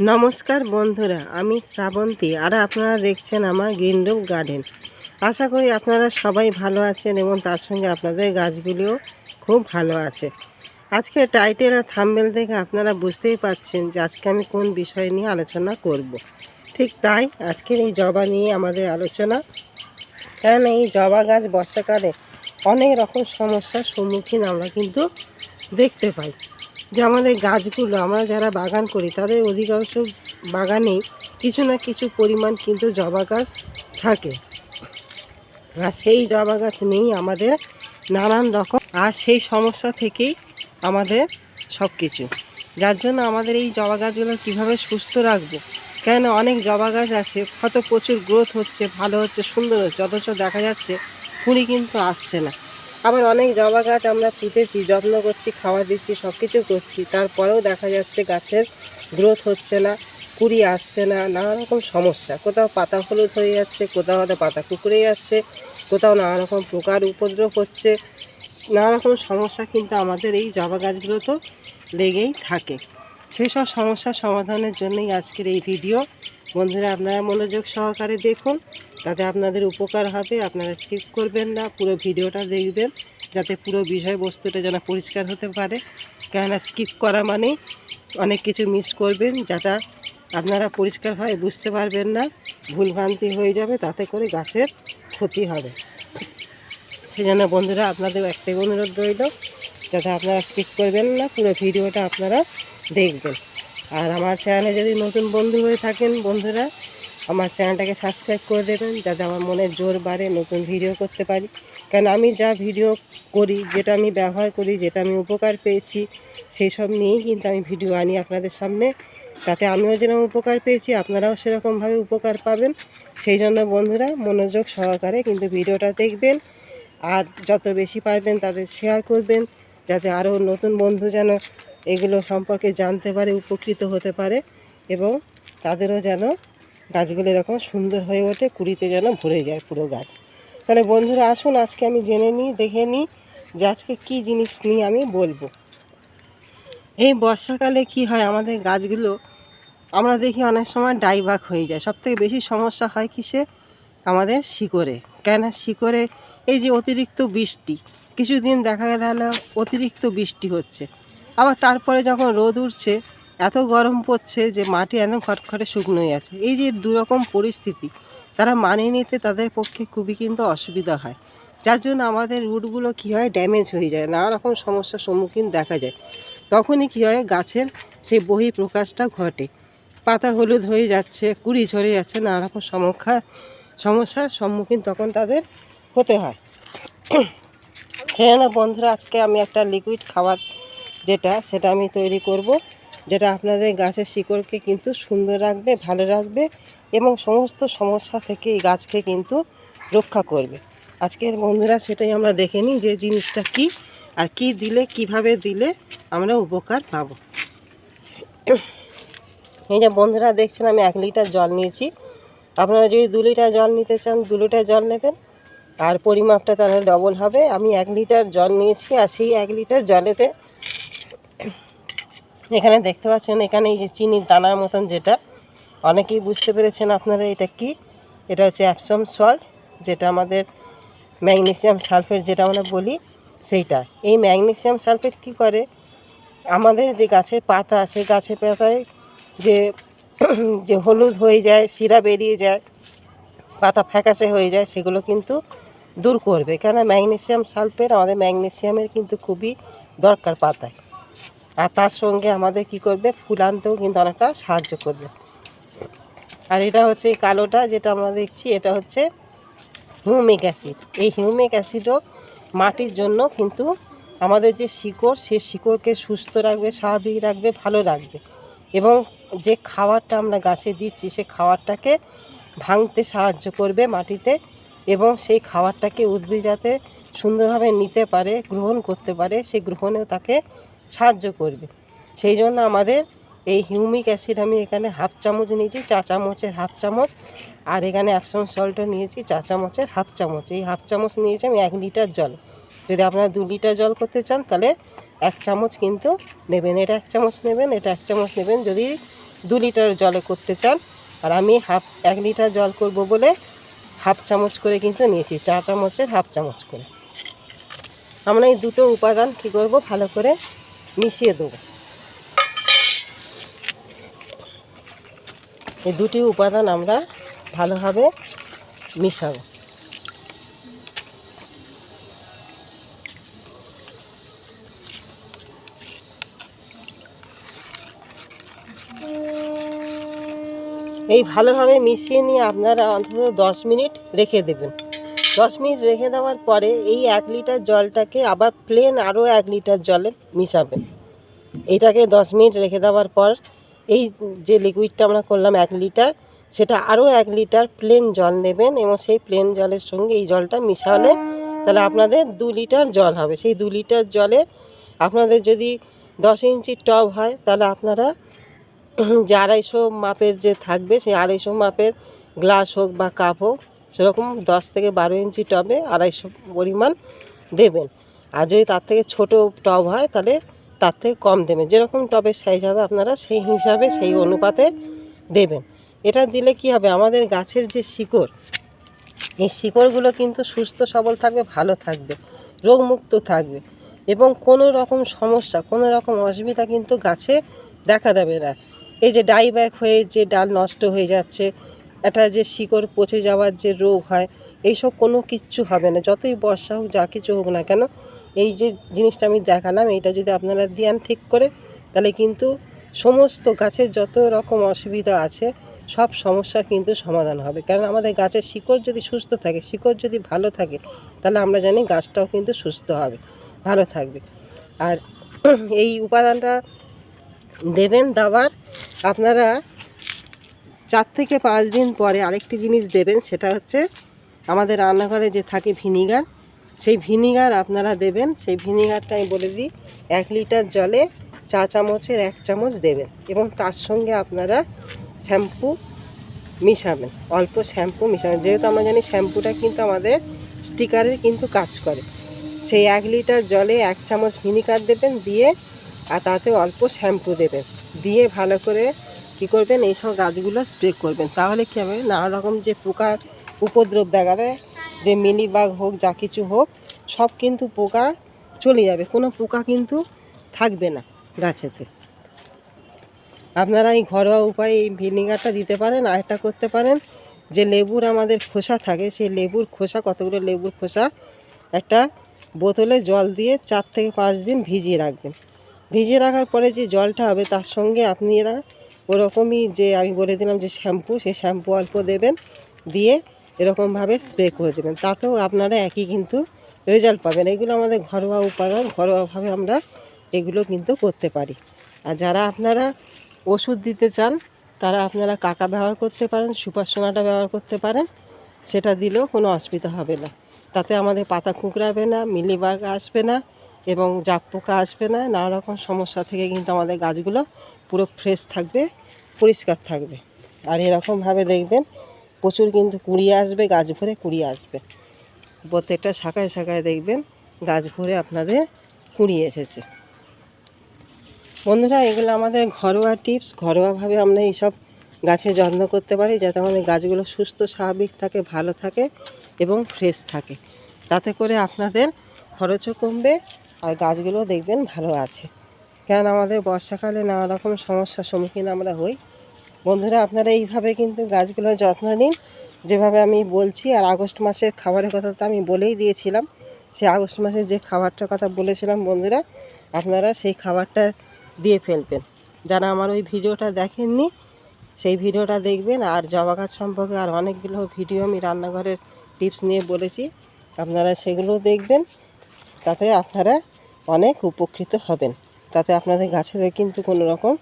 নমস্কার বন্ধুরা, আমি শ্রাবন্তী আর আপনারা দেখছেন আমার গ্রিন গার্ডেন। আশা করি আপনারা সবাই ভালো আছেন এবং তার সঙ্গে আপনাদের গাছগুলিও খুব ভালো আছে। আজকে টাইটেল আর থাম্বেল দেখে আপনারা বুঝতেই পাচ্ছেন যে আজকে আমি কোন বিষয় নিয়ে আলোচনা করব। ঠিক তাই আজকের এই জবা নিয়ে আমাদের আলোচনা। কারণ এই জবা গাছ বর্ষাকালে অনেক রকম সমস্যার সম্মুখীন আমরা কিন্তু দেখতে পাই। যে আমাদের গাছগুলো আমরা যারা বাগান করি, তাদের অধিকাংশ বাগানেই কিছু না কিছু পরিমাণ কিন্তু জবা গাছ থাকে। আর সেই জবা গাছ নিয়েই আমাদের নানান রকম, আর সেই সমস্যা থেকেই আমাদের সব কিছু যার জন্য আমাদের এই জবা গাছগুলো কীভাবে সুস্থ রাখব? কেন অনেক জবা গাছ আছে, হয়তো প্রচুর গ্রোথ হচ্ছে, ভালো হচ্ছে, সুন্দর হচ্ছে, অথচ দেখা যাচ্ছে, কুড়ি কিন্তু আসছে না। আবার অনেক জবা গাছ আমরা পুঁতেছি যত্ন করছি, খাওয়া দিচ্ছি সব কিছু করছি। তারপরেও দেখা যাচ্ছে গাছের গ্রোথ হচ্ছে না, কুড়ি আসছে না নানা রকম সমস্যা। কোথাও পাতা হলুদ হয়ে যাচ্ছে, কোথাও হয়তো পাতা কুকুরে যাচ্ছে, কোথাও নানা রকম পোকার উপদ্রব হচ্ছে। নানা রকম সমস্যা কিন্তু আমাদের এই জবা গাছগুলো তো লেগেই থাকে। সেই সব সমস্যার সমাধানের জন্যই আজকের এই ভিডিও। বন্ধুরা, আপনারা মনোযোগ সহকারে দেখুন, তাতে আপনাদের উপকার হবে। আপনারা স্কিপ করবেন না, পুরো ভিডিওটা দেখবেন, যাতে পুরো বিষয়বস্তুটা যেন পরিষ্কার হতে পারে। কেননা স্কিপ করা মানেই অনেক কিছু মিস করবেন, যেটা আপনারা পরিষ্কার হয় বুঝতে পারবেন না ভুলভ্রান্তি হয়ে যাবে, তাতে করে গাছের ক্ষতি হবে। সেজন্য বন্ধুরা, আপনাদের একটাই অনুরোধ রইল, যাতে আপনারা স্কিপ করবেন না, পুরো ভিডিওটা আপনারা দেখবেন। আর আমার চ্যানেলে যদি নতুন বন্ধু হয়ে থাকেন, বন্ধুরা, আমার চ্যানেলটাকে সাবস্ক্রাইব করে দেবেন, যাতে আমার মনের জোর বাড়ে নতুন ভিডিও করতে পারি। কারণ আমি যা ভিডিও করি, যেটা আমি ব্যবহার করি, যেটা আমি উপকার পেয়েছি সেই সব নিয়েই কিন্তু আমি ভিডিও আনি আপনাদের সামনে। তাতে আমিও যেরকম উপকার পেয়েছি, আপনারাও সেরকমভাবে উপকার পাবেন। সেই জন্য বন্ধুরা, মনোযোগ সহকারে কিন্তু ভিডিওটা দেখবেন। আর যত বেশি পারবেন, তাদের শেয়ার করবেন, যাতে আরও নতুন বন্ধু যেন এগুলো সম্পর্কে জানতে পারে, উপকৃত হতে পারে এবং তাদেরও যেন গাছগুলো এরকম সুন্দর হয়ে ওঠে, কুড়িতে যেন ভরে যায় পুরো গাছ। তাহলে বন্ধুরা আসুন, আজকে আমি জেনে নিই, দেখে নিই যে আজকে কী জিনিস নিয়ে আমি বলব। এই বর্ষাকালে কি হয়, আমাদের গাছগুলো আমরা দেখি অনেক সময় ডাইবাক হয়ে যায়। সবথেকে বেশি সমস্যা হয় কিসে? আমাদের শিকড়ে। কেন? শিকড়ে এই যে অতিরিক্ত বৃষ্টি, কিছুদিন দেখা গেল অতিরিক্ত বৃষ্টি হচ্ছে। আবার তারপরে যখন রোদ উঠছে, এত গরম পড়ছে যে মাটি একদম খটখটে শুকনো হয়ে আছে। এই যে দুরকম পরিস্থিতি, তারা মানিয়ে নিতে তাদের পক্ষে খুবই কিন্তু অসুবিধা হয়। যার জন্য আমাদের রুটগুলো কী হয়, ড্যামেজ হয়ে যায় নানা রকম সমস্যার সম্মুখীন দেখা যায়। তখনই কী হয়, গাছের সেই বহি প্রকাশটা ঘটে। পাতা হলুদ হয়ে যাচ্ছে, কুড়ি ঝরে যাচ্ছে নানা রকম সমস্যা, সমস্যার সম্মুখীন তখন তাদের হতে হয়। সেজন্য বন্ধুরা, আজকে আমি একটা লিকুইড খাবার যেটা, সেটা আমি তৈরি করব, যেটা আপনাদের গাছের শিকড়কে কিন্তু সুন্দর রাখবে, ভালো রাখবে এবং সমস্ত সমস্যা থেকে এই গাছকে কিন্তু রক্ষা করবে। আজকের বন্ধুরা, সেটাই আমরা দেখে নিই যে জিনিসটা কি আর কি দিলে, কীভাবে দিলে আমরা উপকার পাবো। এই যে বন্ধুরা, দেখছেন আমি এক লিটার জল নিয়েছি। আপনারা যদি দু লিটার জল নিতে চান, দু লিটার জল নেবেন। আর পরিমাপটা তাহলে ডবল হবে। আমি এক লিটার জল নিয়েছি আর সেই এক লিটার জলেতে এখানে দেখতে পাচ্ছেন, এখানে এই যে চিনির দানার মতন যেটা, অনেকেই বুঝতে পেরেছেন আপনারা এটা কি। এটা হচ্ছে অ্যাপসম সল্ট যেটা আমাদের ম্যাগনেসিয়াম সালফেট যেটা আমরা বলি, সেইটা। এই ম্যাগনেসিয়াম সালফেট কি করে? আমাদের যে গাছের পাতা সেই গাছের পাতায় যে যে হলুদ হয়ে যায়, শিরা বেরিয়ে যায়, পাতা ফ্যাকাশে হয়ে যায়, সেগুলো কিন্তু দূর করবে। কেন ম্যাগনেসিয়াম সালফেট আমাদের ম্যাগনেসিয়ামের কিন্তু খুবই দরকার পাতায়। আর তার সঙ্গে আমাদের কি করবে? ফুল আনতেও কিন্তু অনেকটা সাহায্য করবে। আর এটা হচ্ছে এই কালোটা যেটা আমরা দেখছি, এটা হচ্ছে হিউমিক অ্যাসিড। এই হিউমিক অ্যাসিডও মাটির জন্য কিন্তু আমাদের যে শিকড়, সে শিকড়কে সুস্থ রাখবে, স্বাভাবিক রাখবে, ভালো রাখবে। এবং যে খাবারটা আমরা গাছে দিচ্ছি, সে খাবারটাকে ভাঙতে সাহায্য করবে মাটিতে এবং সেই খাবারটাকে উদ্ভিদ যাতে সুন্দরভাবে নিতে পারে, গ্রহণ করতে পারে, সেই গ্রহণেও তাকে সাহায্য করবে। সেই জন্য আমাদের এই হিউমিক অ্যাসিড আমি এখানে হাফ চামচ নিয়েছি, চা চামচের হাফ চামচ, আর এখানে অ্যাপসম সল্টও নিয়েছি, চা চামচের হাফ চামচ। এই হাফ চামচ নিয়েছি আমি এক লিটার জল। যদি আপনারা দু লিটার জল করতে চান, তাহলে এক চামচ কিন্তু নেবেন। এটা এক চামচ নেবেন, এটা এক চামচ নেবেন। যদি দু লিটার জলে করতে চান, আর আমি হাফ, এক লিটার জল করব বলে হাফ চামচ করে কিন্তু নিয়েছি, চা চামচের হাফ চামচ করে। আমরা এই দুটো উপাদান কী করব? ভালো করে মিশিয়ে দেবো। এই দুটি উপাদান আমরা ভালোভাবে মিশাবো। এই ভালোভাবে মিশিয়ে নিয়ে আপনারা অন্তত দশ মিনিট রেখে দেবেন। দশ মিনিট রেখে দেওয়ার পরে এই এক লিটার জলটাকে আবার প্লেন আরও এক লিটার জলে মিশাবেন। এইটাকে দশ মিনিট রেখে দেওয়ার পর এই যে লিকুইডটা আমরা করলাম এক লিটার, সেটা আরও এক লিটার প্লেন জল নেবেন এবং সেই প্লেন জলের সঙ্গে এই জলটা মিশালে তাহলে আপনাদের দু লিটার জল হবে। সেই দু লিটার জলে আপনাদের যদি দশ ইঞ্চির টব হয়, তাহলে আপনারা যে আড়াইশো মাপের যে থাকবে, সেই আড়াইশো মাপের গ্লাস হোক বা কাপ হোক সেরকম দশ থেকে বারো ইঞ্চি টবে আড়াইশো পরিমাণ দেবেন। আর যদি তার থেকে ছোট টব হয়, তাহলে তার থেকে কম দেবেন। যেরকম টবের সাইজ হবে আপনারা, সেই হিসাবে সেই অনুপাতে দেবেন। এটা দিলে কি হবে? আমাদের গাছের যে শিকড়, এই শিকড়গুলো কিন্তু সুস্থ, সবল থাকবে, ভালো থাকবে, রোগমুক্ত থাকবে। এবং কোনো রকম সমস্যা, কোনো রকম অসুবিধা কিন্তু গাছে দেখা দেবে না। এই যে ডাইব্যাক হয়ে যে ডাল নষ্ট হয়ে যাচ্ছে একটা যে শিকড় পচে যাওয়ার যে রোগ হয়, এইসব কোনো কিচ্ছু হবে না। যতই বর্ষা হোক, যা কিছু হোক না কেন, এই যে জিনিসটা আমি দেখালাম, এইটা যদি আপনারা দিয়ান ঠিক করে, তাহলে কিন্তু সমস্ত গাছের যত রকম অসুবিধা আছে, সব সমস্যা কিন্তু সমাধান হবে। কারণ আমাদের গাছের শিকড় যদি সুস্থ থাকে, শিকড় যদি ভালো থাকে, তাহলে আমরা জানি গাছটাও কিন্তু সুস্থ হবে, ভালো থাকবে। আর এই উপাদানটা দেবেন দাবার, আপনারা চার থেকে পাঁচ দিন পরে আরেকটি জিনিস দেবেন, সেটা হচ্ছে আমাদের রান্নাঘরে যে থাকে ভিনিগার, সেই ভিনিগার আপনারা দেবেন। সেই ভিনিগারটা আমি বলে দিই, এক লিটার জলে চা চামচের এক চামচ দেবেন এবং তার সঙ্গে আপনারা শ্যাম্পু মিশাবেন, অল্প শ্যাম্পু মিশাবেন। যেহেতু আমরা জানি শ্যাম্পুটা কিন্তু আমাদের স্টিকারের কিন্তু কাজ করে। সেই এক লিটার জলে এক চামচ ভিনিগার দেবেন, দিয়ে আর তাতে অল্প শ্যাম্পু দেবেন। দিয়ে ভালো করে কী করবেন? এই সব গাছগুলো স্প্রে করবেন। তাহলে কী হবে? নানা রকম যে পোকার উপদ্রব দেখা দেয়, যে মিলিবাগ হোক, যা কিছু হোক, সব কিন্তু পোকা চলে যাবে। কোনো পোকা কিন্তু থাকবে না গাছেতে। আপনারা এই ঘরোয়া উপায়ে এই ভিনিগারটা দিতে পারেন আর একটা করতে পারেন। যে লেবুর আমাদের খোসা থাকে, সেই লেবুর খোসা, কতগুলো লেবুর খোসা একটা বোতলে জল দিয়ে চার থেকে পাঁচ দিন ভিজিয়ে রাখবেন। ভিজিয়ে রাখার পরে যে জলটা হবে, তার সঙ্গে আপনারা ওরকমই যে আমি বলে দিলাম যে শ্যাম্পু, সেই শ্যাম্পু অল্প দেবেন, দিয়ে এরকমভাবে স্প্রে করে দেবেন। তাতেও আপনারা একই কিন্তু রেজাল্ট পাবেন। এগুলো আমাদের ঘরোয়া উপাদান, ঘরোয়াভাবে আমরা এগুলো কিন্তু করতে পারি। আর যারা আপনারা ওষুধ দিতে চান, তারা আপনারা কাকা ব্যবহার করতে পারেন, সুপার সোনাটা ব্যবহার করতে পারেন, সেটা দিলেও কোনো অসুবিধা হবে না। তাতে আমাদের পাতা কুঁকড়াবে না, মিলিবাগ আসবে না। এবং জাপ পোকা আসবে না, নানা রকম সমস্যা থেকে কিন্তু আমাদের গাছগুলো পুরো ফ্রেশ থাকবে, পরিষ্কার থাকবে। আর এরকমভাবে দেখবেন, প্রচুর কিন্তু কুড়িয়ে আসবে, গাছ ভরে কুড়িয়ে আসবে। প্রত্যেকটা শাখায় শাখায় দেখবেন, গাছ ভরে আপনাদের কুড়িয়ে এসেছে। বন্ধুরা, এগুলো আমাদের ঘরোয়া টিপস ঘরোয়াভাবে আমরা এইসব গাছের যত্ন করতে পারি, যাতে আমাদের গাছগুলো সুস্থ, স্বাভাবিক থাকে, ভালো থাকে এবং ফ্রেশ থাকে। তাতে করে আপনাদের খরচও কমবে আর গাছগুলো দেখবেন ভালো আছে। কারণ আমাদের বর্ষাকালে নানা রকম সমস্যার সম্মুখীন আমরা হই। বন্ধুরা, আপনারা এইভাবে কিন্তু গাছগুলোর যত্ন নিন। যেভাবে আমি বলছি, আর আগস্ট মাসের খাবারের কথা তো আমি বলেই দিয়েছিলাম। সেই আগস্ট মাসের যে খাবারটার কথা বলেছিলাম বন্ধুরা, আপনারা সেই খাবারটা দিয়ে ফেলবেন। যারা আমার ওই ভিডিওটা দেখেননি, সেই ভিডিওটা দেখবেন। আর জবা গাছ সম্পর্কে আর অনেকগুলো ভিডিও আমি রান্নাঘরের টিপস নিয়ে বলেছি। আপনারা সেগুলোও দেখবেন। তাতে আপনারা অনেক উপকৃত হবেন। তাতে আপনাদের গাছের কিন্তু কোনো রকম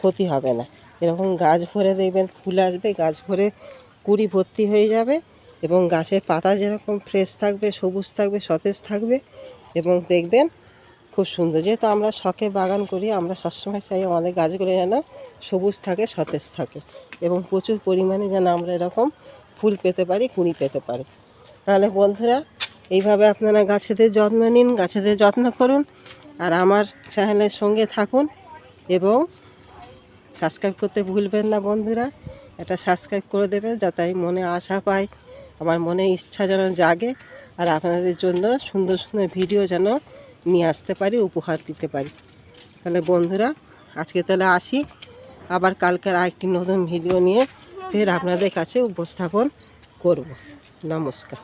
ক্ষতি হবে না। এরকম গাছ ভরে দেখবেন ফুল আসবে, গাছ ভরে কুড়ি ভর্তি হয়ে যাবে এবং গাছের পাতা যেরকম ফ্রেশ থাকবে, সবুজ থাকবে, সতেজ থাকবে এবং দেখবেন খুব সুন্দর। যেহেতু আমরা শখে বাগান করি, আমরা সবসময় চাই আমাদের গাছগুলো যেন সবুজ থাকে, সতেজ থাকে এবং প্রচুর পরিমাণে যেন আমরা এরকম ফুল পেতে পারি, কুড়ি পেতে পারি। তাহলে বন্ধুরা এইভাবে আপনারা গাছেদের যত্ন নিন, গাছেদের যত্ন করুন, আর আমার চ্যানেলের সঙ্গে থাকুন এবং সাবস্ক্রাইব করতে ভুলবেন না বন্ধুরা। এটা সাবস্ক্রাইব করে দেবেন যাতে আমি মনে আশা পাই, আমার মনে ইচ্ছা যেন জাগে, আর আপনাদের জন্য সুন্দর সুন্দর ভিডিও যেন নিয়ে আসতে পারি, উপহার দিতে পারি। তাহলে বন্ধুরা, আজকে তাহলে আসি। আবার কালকের আরেকটি নতুন ভিডিও নিয়ে ফের আপনাদের কাছে উপস্থাপন করব। নমস্কার।